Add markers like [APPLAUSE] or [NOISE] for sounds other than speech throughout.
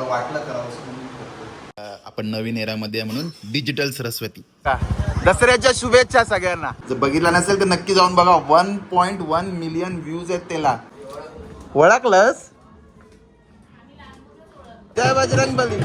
मला वाटलं करावं असं म्हणून करतो. आपण नवीन एरामध्ये म्हणून डिजिटल सरस्वती. दसऱ्याच्या शुभेच्छा सगळ्यांना. जर बघितलं नसेल तर नक्की जाऊन बघा. One point one million views आहेत त्याला. ओळखलंस? जय बजरंग बली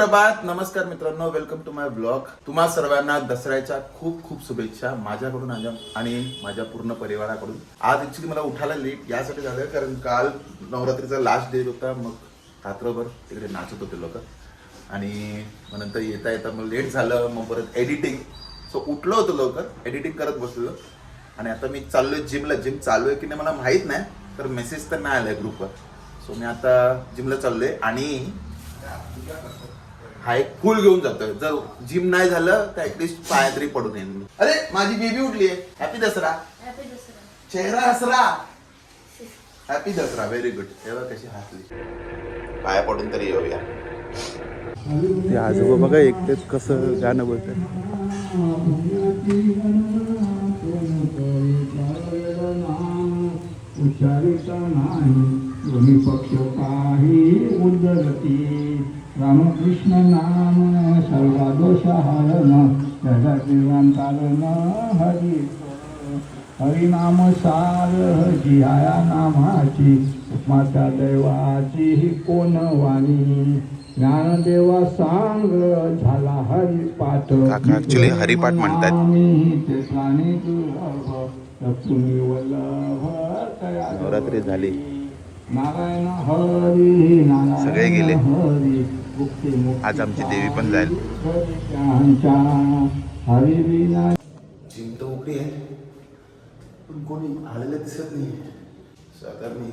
सुप्रभात. नमस्कार मित्रांनो. वेलकम टू माय ब्लॉग तुम्हा सर्वांना दसऱ्याच्या खूप खूप शुभेच्छा माझ्याकडून आणि- आणि माझ्या पूर्ण परिवाराकडून. आज ऍक्च्युली मला उठायला लेट यासाठी झालं कारण काल नवरात्रीचा लास्ट डे होता. मग रात्रभर तिकडे नाचत होते लोक. आणि मग नंतर येता येता मग लेट झालं. मग परत एडिटिंग सो उठलो होतो लवकर. एडिटिंग करत बसलो आणि आता मी चाललोय जिमला जिम चालू आहे की नाही मला माहीत नाही तर मेसेज तर नाही आलाय ग्रुपवर सो मी आता जिमला चाललोय आणि हा एक फुल घेऊन जातोय. जर जिम नाही झालं तर ऍटलीस्ट पाया तरी पडून येईल अरे माझी बेबी उठली आहे. हॅपी दसरा. चेहरा हसरा. हॅपी दसरा. व्हेरी गुड तेव्हा कशी हसली. पाया पडून तरी येऊया. ते आजोबा बघा एकटेच कसं गाणं उच्चारिता नाही पक्ष काही उद्धरती रामकृष्ण नाम सर्वा दोष हरण जगतिरांतारण हरी हरिनाम सार जिया नामाची माता दैवाची ही कोण वाणी? ज्ञानदेवा सांग झाला हरिपाठ. actually हरिपाठ म्हणतात. आम्ही ते प्राणी दुर्लभ लक्ष्मी वल्लभ तया नवरात्री झाली. नारायण हरी सगळे गेले. हरी मुक्ती मुक्ती आज आमची देवी पण जाईल. तर उघडी आहे पण कोणी आलेलं दिसत नाही आता मी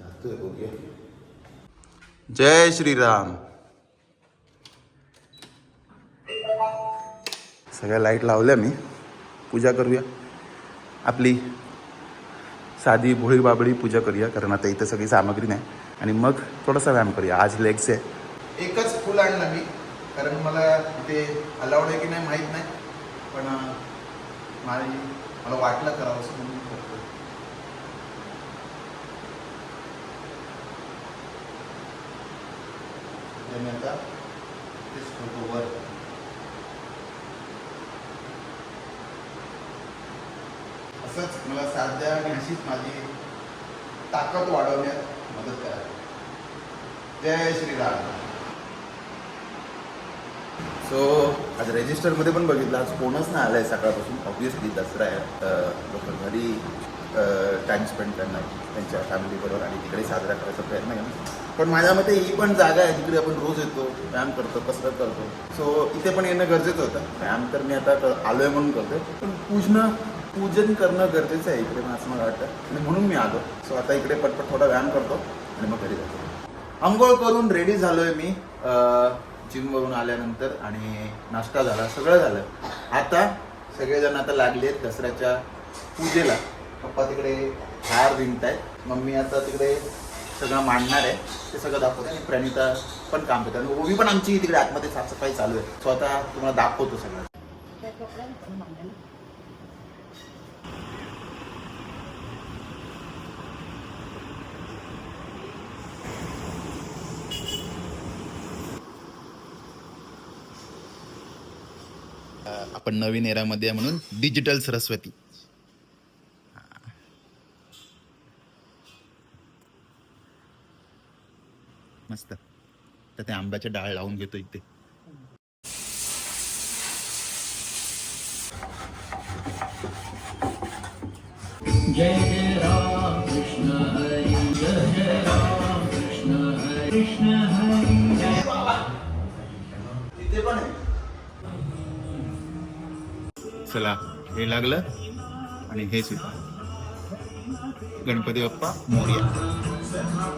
जातोय बघूया. जय श्रीराम. सगळ्या लाइट लावल्या मी. पूजा करूया. आपली साधी भोळी बाबळी पूजा करूया कारण आता इथं सगळी सामग्री नाही. आणि मग थोडासा व्यायाम करूया. आज लेग्स आहे. एकच फुल आणलं मी कारण मला इथे अलाउड आहे की नाही माहीत नाही. पण माझी मला वाटलं करावं असं म्हणून करतो ते मी आता तेच करतो वर असंच मला साथ द्या आणि अशीच माझी ताकद वाढवण्यात मदत करा जय श्रीराम सो आज रेजिस्टरमध्ये पण बघितलं आज कोणच नाही आलं आहे सकाळपासून. ऑब्विसली दसरा आहे. लोक घरी टाईम स्पेंड करणार त्यांच्या फॅमिलीबरोबर आणि तिकडे साजरा करायचा प्रयत्न करणार. पण माझ्या मते ही पण जागा आहे जिकडे आपण रोज येतो व्यायाम करतो कसरत करतो. सो इथे पण येणं गरजेचं होतं. व्यायाम तर मी आता आलो आलोय म्हणून करतोय. पण पूजणं पूजन करणं गरजेचं आहे इकडे असं मला वाटतं. आणि म्हणून मी आलो. सो आता इकडे पटपट थोडा व्यायाम करतो आणि मग घरी जातो. आंघोळ करून रेडी झालोय मी. जिमवरून आल्यानंतर आणि नाश्ता झाला सगळं झालं. आता सगळेजण आता लागलेत दसऱ्याच्या पूजेला. पप्पा तिकडे हार विणतायत. मम्मी आता तिकडे सगळं मांडणार आहे. ते सगळं दाखवते आणि प्रणिता पण काम करते. आणि ओवी पण आमची तिकडे आतमध्ये साफसफाई चालू आहे. स्वतः तुम्हाला दाखवतो सगळं. आपण नवीन एरामध्ये म्हणून डिजिटल सरस्वती. मस्त. तर ते आंब्याचे डाळ लावून घेतो इथे. जय चला हे लागलं आणि हे सुद्धा गणपती बाप्पा मोर्या.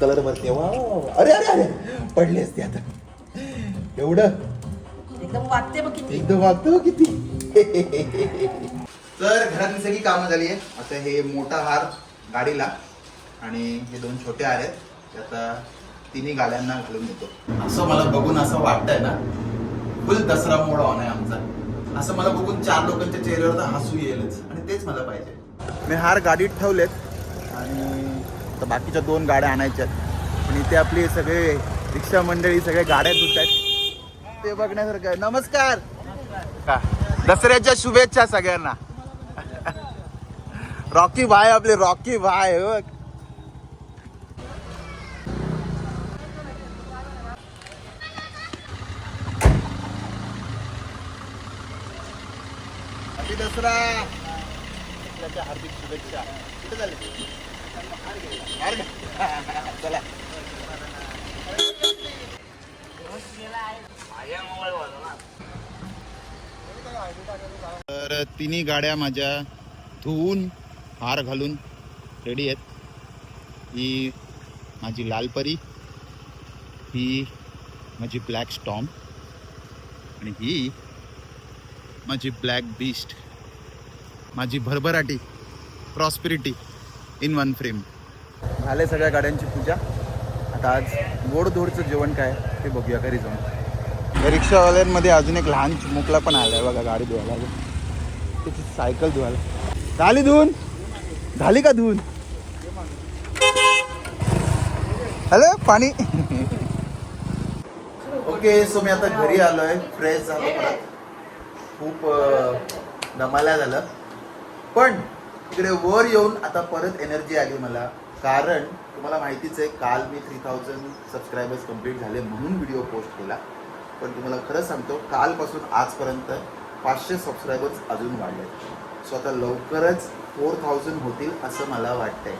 कलर वरती वा. अरे अरे अरे पडली असते आता. एवढं? एकदम वाटते बघ किती. एकदम वागतो किती. [LAUGHS] तर घरातली सगळी कामं झाली आहे आता हे मोठा हार गाडीला आणि हे दोन छोटे हार आहेत. ते आता तिन्ही गाड्यांना घालून देतो. असं मला बघून असं वाटतंय ना फुल दसरा मोड ऑन आहे आमचा. असं मला बघून चार लोकांच्या चेहऱ्यावर तर हसू येईलच. आणि तेच मला पाहिजे. मी हार गाडीत ठेवलेत आणि तर बाकीच्या दोन गाड्या आणायच्या आहेत. आणि इथे आपली सगळे रिक्षा मंडळी सगळे गाड्या धुत आहेत. ते बघण्यासारखं आहे. नमस्कार! का दसऱ्याच्या शुभेच्छा सगळ्यांना. रॉकी भाई आपले रॉकी भाई हो. दसरा. दसऱ्याच्या हार्दिक शुभेच्छा. कुठे झाले हार घ्या. चला. तर तिन्ही गाड्या माझ्या धुवून हार घालून रेडी आहेत. ही माझी लालपरी ही माझी ब्लॅक स्टॉम आणि ही माझी ब्लॅक बीस्ट माझी भरभराटी प्रॉस्पिरिटी इन वन फ्रेम झाले सगळ्या गाड्यांची पूजा. आता आज गोडधोडचं जेवण काय ते बघूया घरी जाऊन. रिक्षावाल्यांमध्ये अजून एक लहान चिमुकला पण आलाय बघा गाडी धुवायला त्याची सायकल धुवायला. झाली धुवून झाली का धुवून? हॅलो पाणी. ओके सो मी आता घरी आलोय फ्रेश झालो परत. खूप अं, झालं. पण इकडे वर येऊन आता परत एनर्जी आली मला. कारण तुम्हाला माहितीच आहे काल मी थ्री थाउजंड सबस्क्रायबर्स कंप्लीट झाले म्हणून व्हिडिओ पोस्ट केला. पण तुम्हाला खरं सांगतो कालपासून आजपर्यंत पाचशे सबस्क्रायबर्स अजून वाढले सो आता लवकरच फोर थाउजंड होतील असं मला वाटतंय.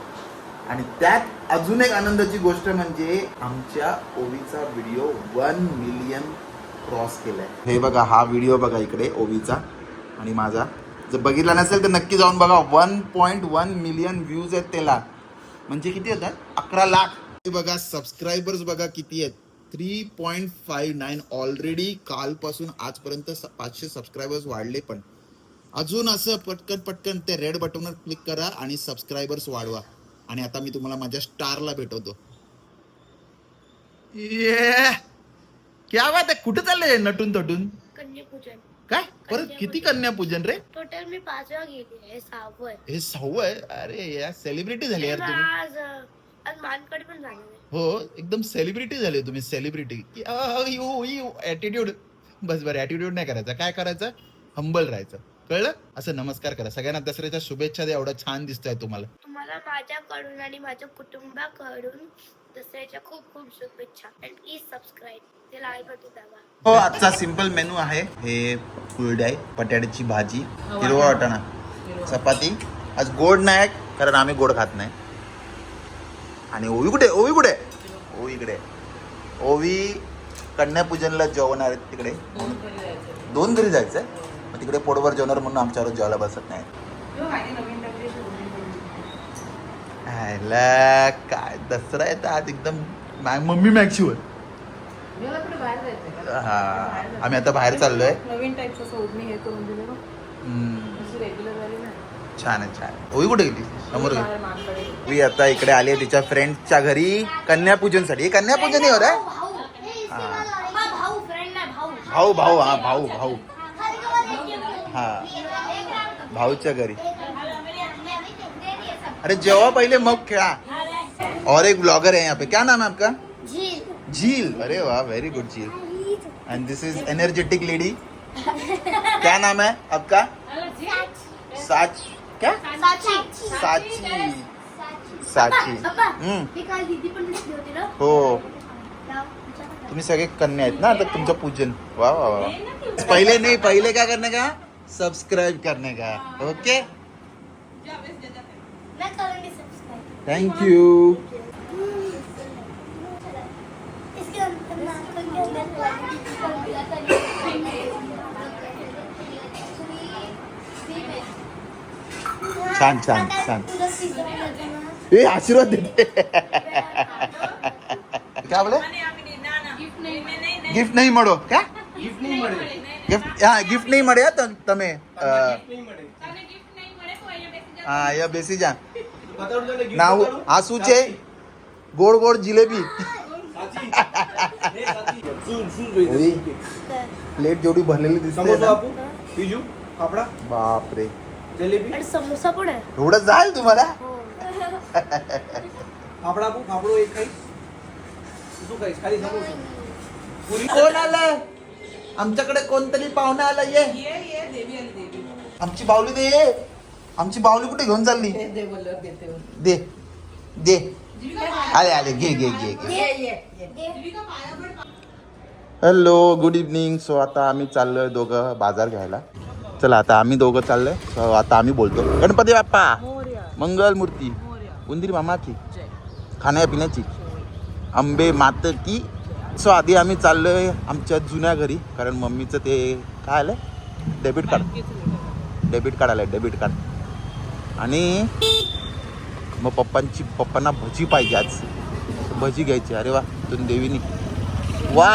आणि त्यात अजून एक आनंदाची गोष्ट म्हणजे आमच्या ओवीचा व्हिडिओ वन मिलियन क्रॉस केलाय. हे बघा हा व्हिडिओ बघा इकडे ओवीचा आणि माझा. जर बघितला नसेल तर नक्की जाऊन बघा one point one million views आहेत त्याला. म्हणजे किती होतात? अकरा लाख. हे बघा सबस्क्रायबर्स बघा किती आहेत? Three point five nine already कालपासून आजपर्यंत स- पाचशे सबस्क्रायबर्स वाढले पण. अजून असं पटकन पटकन ते रेड बटनवर क्लिक करा आणि सबस्क्रायबर्स वाढवा. आणि आता मी तुम्हाला माझ्या स्टारला भेटवतो. ये क्या बात आहे? कुठे चाललंय नटून तटून? कन्यापूजन. काय? परत किती कन्यापूजन. रे? टोटल मी पाच वेळा गेली आहे सहावं आहे. हे सहावं आहे? अरे या सेलिब्रिटी झाले यार तुम्ही. आज अं, आज मानकडे पण जाणार आहे हो एकदम सेलिब्रिटी झाले तुम्ही सेलिब्रिटी ॲटिट्यूड बस बरं ॲटिट्यूड नाही करायचा. काय करायचं? हंबल राहायचं. कळलं? असं नमस्कार करा. सगळ्यांना दसऱ्याच्या शुभेच्छा द्या. एवढं छान दिसतंय तुम्हाला. तुम्हाला माझ्याकडून आणि माझ्या कुटुंबाकडून दसऱ्याच्या खूप खूप शुभेच्छा. अँड प्लीज सबस्क्राईब ते लाल बटू दाबा. हो आजचा सिंपल मेनू आहे. हे कुरडाई बटाट्याची भाजी हिरवा वाटाणा. चपाती. आज गोड नाही कारण आम्ही गोड खात नाही. आणि ओवी कुठे? ओवी कुठे? ओवी इकडे. ओवी कन्यापूजनला जेवणार आहेत तिकडे. दोन घरी जायचंय. मग तिकडे पोटभर जेवणार म्हणून आमच्यावर जेवायला बसत नाही. ह्याला काय दसरा येतं आज एकदम मा- मम्मी मॅक्शिवर हा आम्ही आता बाहेर चाललोय. नवीन टाईपचं असं ओढणी हे करून दिलं ना हम्म, अशी रेग्युलर वाली नाही. छान आहे छान आहे. ओवी कुठे गेली? समोर गेली. बाहेर ओवी आता इकडे आली आहे तिच्या फ्रेंडच्या घरी कन्यापूजनसाठी. हे कन्यापूजन आहे हो रे भाऊ फ्रेंड नाही भाऊ. भाऊ भाऊ हा भाऊ भाऊ. हा। भाऊच्या घरी। अरे जेव्हा पहिले मग खेळा। और एक ब्लॉगर है यहाँ पे। क्या नाम है आपका? झील। अरे वाह very good Zeel. And this is energetic lady क्या नाम है आपका? साच। क्या? साची। साची। हम्म। होती ना? हो। तुम्ही सगळे कन्या आहेत ना आता तुमचं पूजन. वा वा वा पहले नहीं पहले क्या करने का? सब्सक्राइब करने का ओके? मैं करूँगी सबस्क्राईब थैंक यू छान छान छान ए आशीर्वाद देते क्या बोले? गिफ्ट नहीं મળો क्या? गिफ्ट ગિફ્ટ હા ગિફ્ટ નહીં મળે હા તમે હા અહીંયા બેસી જા. ના આ શું છે? ગોળ ગોળ જિલેબી. પ્લેટ જોડી ભરેલી દિસતે બીજું? આપડા બાપ રે જલેબી? અને સમોસા પણ રોડ જ જાય તમારા આપડા કો ફાફડો એક ખાઈ શું ખાઈશ? ખાલી સમોસા? પૂરી? કોણ આલે आमच्याकडे कोणतरी पाहुणा आला ये. आमची बावली दे आमची बावली कुठे घेऊन चालली? दे दे आले आले घे घे घे घे. हॅलो गुड इव्हनिंग सो आता आम्ही चाललोय दोघं बाजार घ्यायला. चला आता आम्ही दोघं चाललोय. सो आता आम्ही बोलतो. गणपती बाप्पा मंगल मूर्ती. उंदीर मामा की खाण्यापिण्याची. आंबे मात की सो आधी आम्ही चाललो आहे आमच्या जुन्या घरी कारण मम्मीचं ते काय आलं डेबिट कार्ड डेबिट कार्ड आलंय डेबिट कार्ड आणि मग पप्पांची पप्पांना भजी पाहिजे आज. भजी घ्यायची अरे वा तुम देवीनी. वा!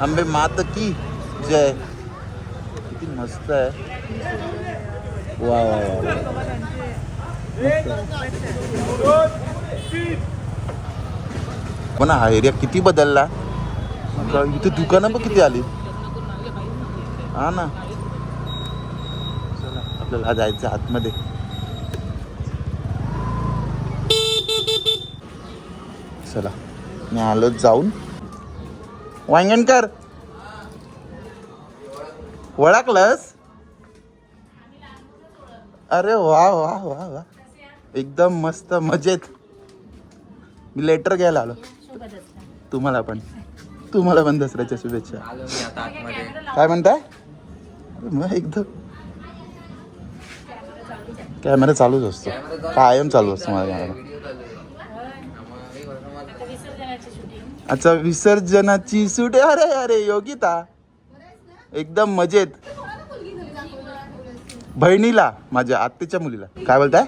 आंबे मात की जय. किती मस्त आहे. वा वा वा पण हा एरिया किती बदलला? का- इथे दुकानं पण किती आली? हा ना. चला आपल्याला जायचं आतमध्ये. चला मी आलो जाऊन. वांगणकर! ओळखलंस? अरे वा वा वा वा. एकदम मस्त मजेत. मी लेटर घ्यायला आलो. तुम्हाला पण. तुम्हाला पण दसऱ्याच्या शुभेच्छा. काय म्हणताय? अरे मग एकदम. कॅमेरा चालूच असतो. कायम चालू असतो. माझा कॅमेरा. अच्छा विसर्जनाची सूट अरे अरे योगिता. एकदम मजेत. बहिणीला माझ्या आत्तेच्या मुलीला. काय बोलताय?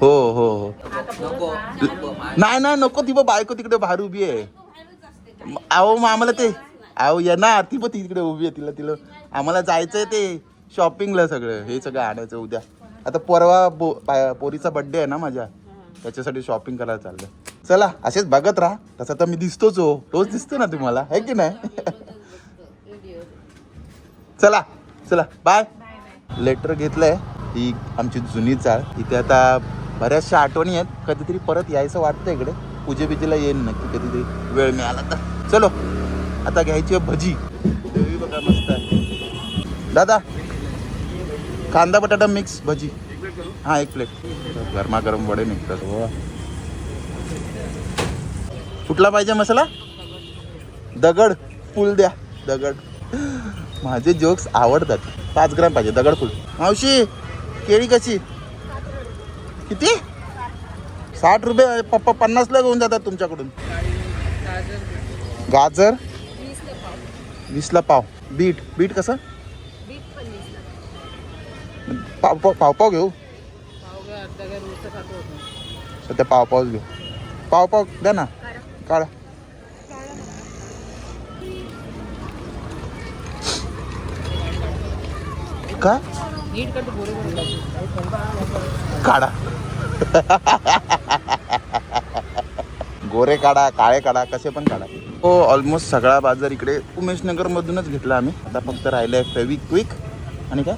हो हो हो. नाही नाही नको ती बायको तिकडे बाहेर उभी आहे. अहो मग आम्हाला ते अहो ये ना ती पण तिकडे उभी आहे तिला तिला. आम्हाला जायचंय ते शॉपिंगला सगळं. हे सगळं आणायचं उद्या. आता परवा बो पोरीचा बड्डे आहे ना माझ्या. त्याच्यासाठी शॉपिंग करायला चाललं चला असेच बघत राहा. तसं तर मी दिसतोच हो. तोच दिसतो ना तुम्हाला. है की नाही? [LAUGHS] चला चला. बाय लेटर घेतलंय. ही आमची जुनी चाळ. इथे आता बऱ्याचशा आठवणी आहेत. कधीतरी परत यायचं वाटतं इकडे. पूजे बिजेला येईन नक्की कधीतरी. वेळ मिळाला तर. चलो. आता घ्यायची आहे भजी. देवी बघा मस्त आहे. दादा कांदा बटाटा मिक्स भजी. हां एक प्लेट गरमागरम वडे निघतात. हो. कुठला पाहिजे मसाला? दगड फुल द्या. दगड. माझे जोक्स आवडतात. पाच ग्राम पाहिजे. दगड फुल. मावशी केळी कशी? किती? साठ रुपये पप्पा पन्नासला घेऊन जातात तुमच्याकडून. गाजर? वीसला पाव. बीट. बीट कसं? पाव पाव पाव पाव घेऊ? सध्या पाव पावच घेऊ. पाव पाव द्या ना. काढा. का? काढा. गोरे काढा काळे काढा कसे पण काढा. हो ऑलमोस्ट सगळा बाजार इकडे उमेशनगर मधूनच घेतला आम्ही. आता फक्त राहिलंय फेविक क्विक आणि काय?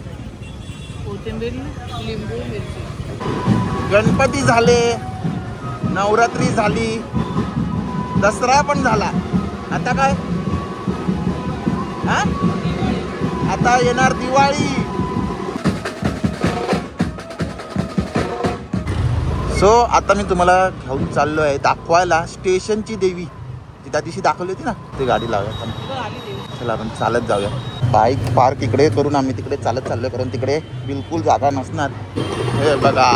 गणपती झाले. नवरात्री झाली. दसरा पण झाला. आता काय? हा? आता येणार दिवाळी. सो आता मी तुम्हाला घेऊन चाललो आहे दाखवायला स्टेशनची देवी. जी त्या दिवशी दाखवली होती ना ती गाडी लावूया. चला. आपण चालत जाऊया. बाईक पार्क इकडे करून आम्ही तिकडे चालत चाललो कारण तिकडे बिलकुल जागा नसणार. हे बघा.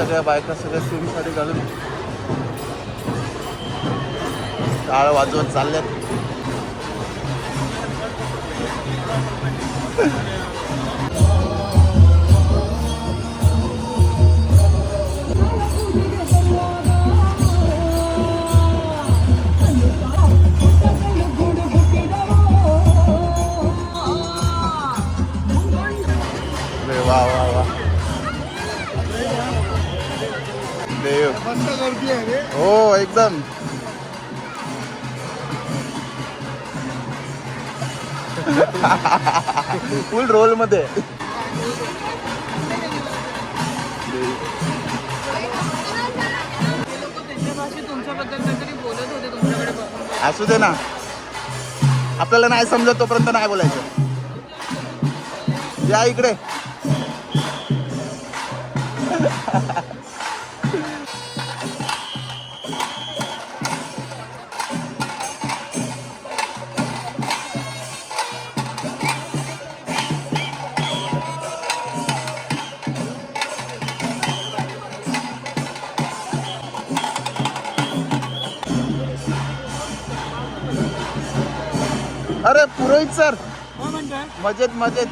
सगळ्या बायका सगळ्या सेम घालून टाळ वाजवत चालल्यात. अरे वा वा. वा देव हो एकदम. फुल रोलमध्ये. त्यांच्या भाषेत तुमच्याबद्दल काहीतरी बोलत होते तुमच्याकडे बघून. असू दे ना. आपल्याला नाही समजत तोपर्यंत नाही बोलायचं. या इकडे. [LAUGHS] पुरोहित सर. मजेत मजेत.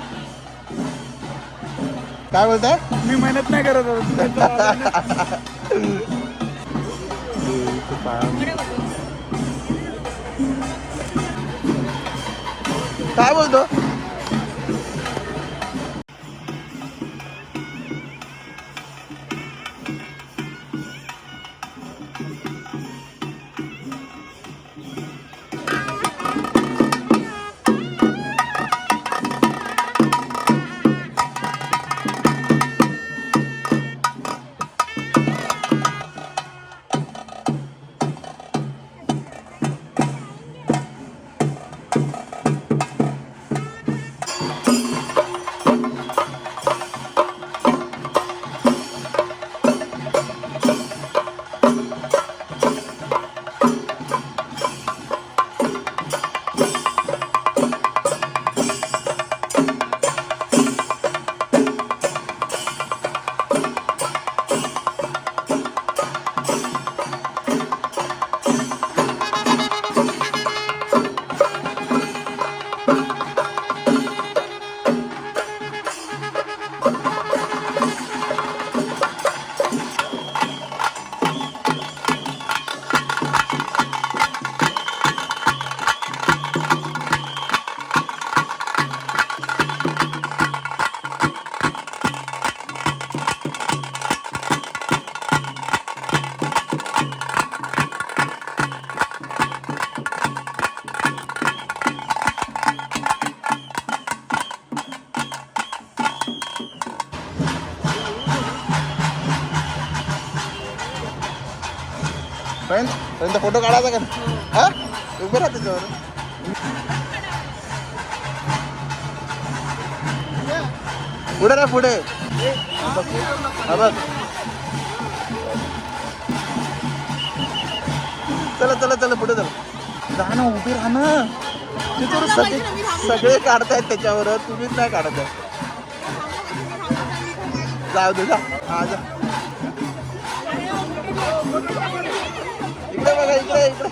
काय बोलताय? मी मेहनत नाही करत काय बोलतो? त्यांचा फोटो काढायचा का हा उभे राहा त्याच्यावर पुढे ना पुढे हा बघ चला चला चला पुढे चला जा ना उभी राहा ना सगळे सगळे काढतायत त्याच्यावर तुम्हीच नाही काढत आहे जाऊ दे जा हा जा इकडे बघा इकडे इकडे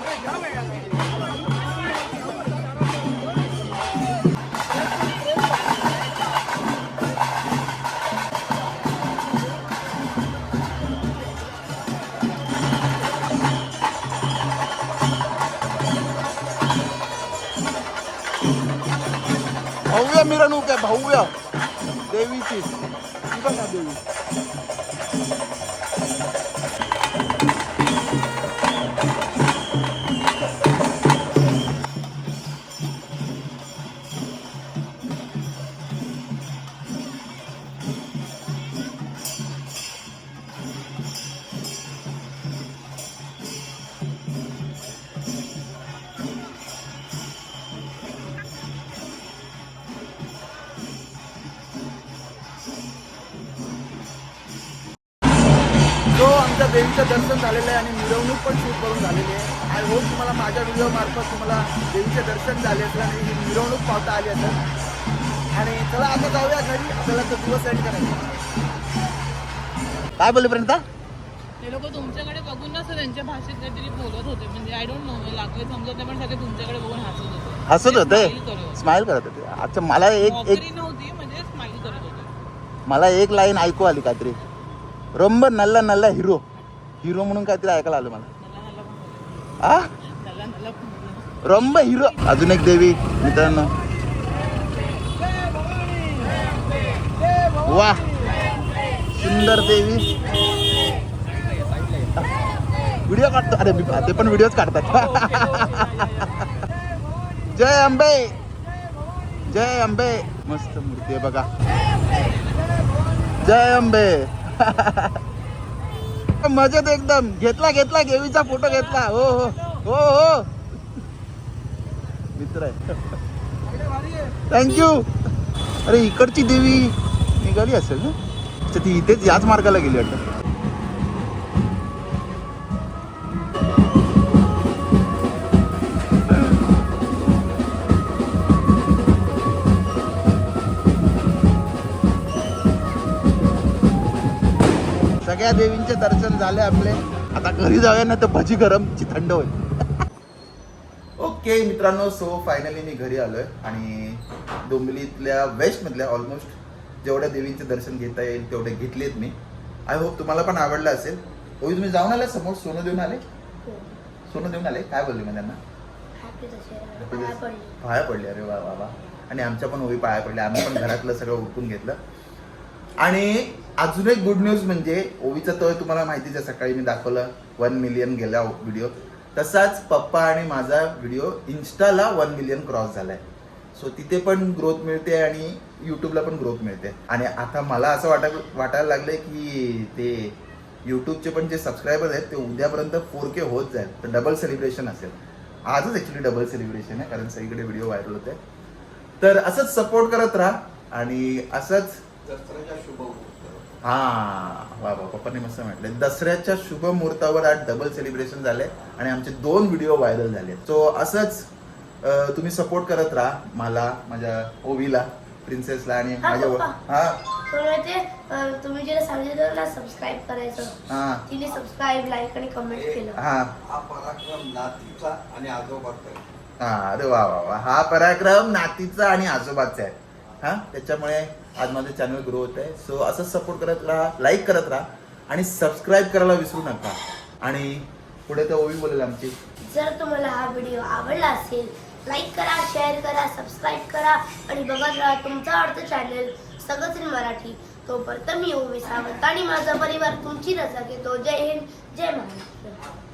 भव्य मिरवणूक आहे भव्य देवीची ही बघा देवी देवीचं दर्शन झालेलं आहे आणि मिरवणूक पण शूट करून झालेली आहे. आय होप तुम्हाला माझ्या व्हिडिओ मार्फत तुम्हाला देवीचे दर्शन झाले असेल आणि ही मिरवणूक पाहता आली असेल. आणि चला आता जाऊया घरी. आपल्याला तो दिवस एंड करायचा काय बोलले प्रणिता? ते लोक तुमच्याकडे बघून ना सर त्यांच्या भाषेत काहीतरी बोलत होते. म्हणजे आय डोंट नो लागले समजत नाही पण सगळे तुमच्याकडे बघून हसत होते. हसत होते? करत होते. स्माइल करत होते. अच्छा मला एक एक नव्हती म्हणजे स्माइल करत होते. मला एक लाईन ऐकू आली काहीतरी. रंब नल्ला नल्ला हिरो. हिरो म्हणून काहीतरी ऐकायला आलं मला. आ? रंब हिरो. अजून एक देवी मित्रांनो. वा. सुंदर देवी. व्हिडिओ काढतो. अरे मी- ते पण व्हिडिओच काढतात. जय अंबे जय अंबे मस्त मूर्ती आहे बघा. जय अंबे मजेत एकदम. घेतला घेतला देवीचा फोटो घेतला. हो हो. हो हो. मित्र आहे. थँक्यू अरे इकडची देवी निघाली असेल ना? तर ती इथेच याच मार्गाला गेली वाटतं. देवींचे दर्शन झाले आपले. आता घरी जाऊया ना तर भजी गरमची थंड होईल. ओके मित्रांनो सो फायनली मी घरी आलोय आणि डोंबिवलीतल्या वेस्टमधल्या ऑलमोस्ट जेवढ्या देवींचे दर्शन घेता येईल तेवढे घेतलेत मी. आय होप तुम्हाला पण आवडलं असेल. ओवी तुम्ही जाऊन आले समोर? सोनं देऊन आले? सोनं देऊन आले? काय बोलले मी त्यांना? पाया पडली. पाया पडले. अरे वा वा. आणि आमच्या पण ओवी पाया पडल्या. आम्ही पण घरातलं सगळं उरकून घेतलं. आणि अजून एक गुड न्यूज म्हणजे ओवीचा तळ तुम्हाला माहितीच आहे सकाळी मी दाखवलं वन मिलियन गेला व्हिडिओ तसाच पप्पा आणि माझा व्हिडिओ इन्स्टाला वन मिलियन क्रॉस झालाय. सो तिथे पण ग्रोथ मिळते आणि युट्यूबला पण ग्रोथ मिळते. आणि आता मला असं वाटाय वाटायला लागलंय की ते युट्यूबचे पण जे सबस्क्रायबर आहेत ते उद्यापर्यंत फोर के होत जाईल. तर डबल सेलिब्रेशन असेल. आजच ॲक्च्युली डबल सेलिब्रेशन आहे कारण सगळीकडे व्हिडिओ व्हायरल होते. तर असंच सपोर्ट करत राहा आणि असंच हा वा वा पप्पांनी मस्त म्हटलं दसऱ्याच्या शुभ मुहूर्तावर आज डबल सेलिब्रेशन झाले आणि आमचे दोन व्हिडिओ व्हायरल झाले सो असंच अं, तुम्ही सपोर्ट करत राहा मला माझ्या ओवीला प्रिन्सेसला आणि हा, माझ्या पप्पा. हा? माहिती अं, तुम्ही जिला सांगितलं ना सबस्क्राईब करायचं. हा. तिने सबस्क्राईब लाईक आणि कमेंट केलं. हा. हा पराक्रम नातीचा आणि आजोबाचा आहे. हा अरे वा वा वा. हा पराक्रम नातीचा आणि आजोबाचा आहे. हा? त्याच्यामुळे आज माझं चॅनल ग्रो होत आहे सो असंच सपोर्ट करत राहा लाईक करत राहा आणि सबस्क्राईब करायला विसरू नका. आणि पुढे तर ओवी बोलेल आमची. जर तुम्हाला हा व्हिडिओ आवडला असेल लाईक करा शेअर करा सबस्क्राईब करा आणि बघत राहा तुमचा आवडतं चॅनल सगळंच मराठी मराठी. तोपर्यंत मी ओवी सावंत आणि माझा परिवार तुमची रजा घेतो. जय हिंद जय महाराष्ट्र.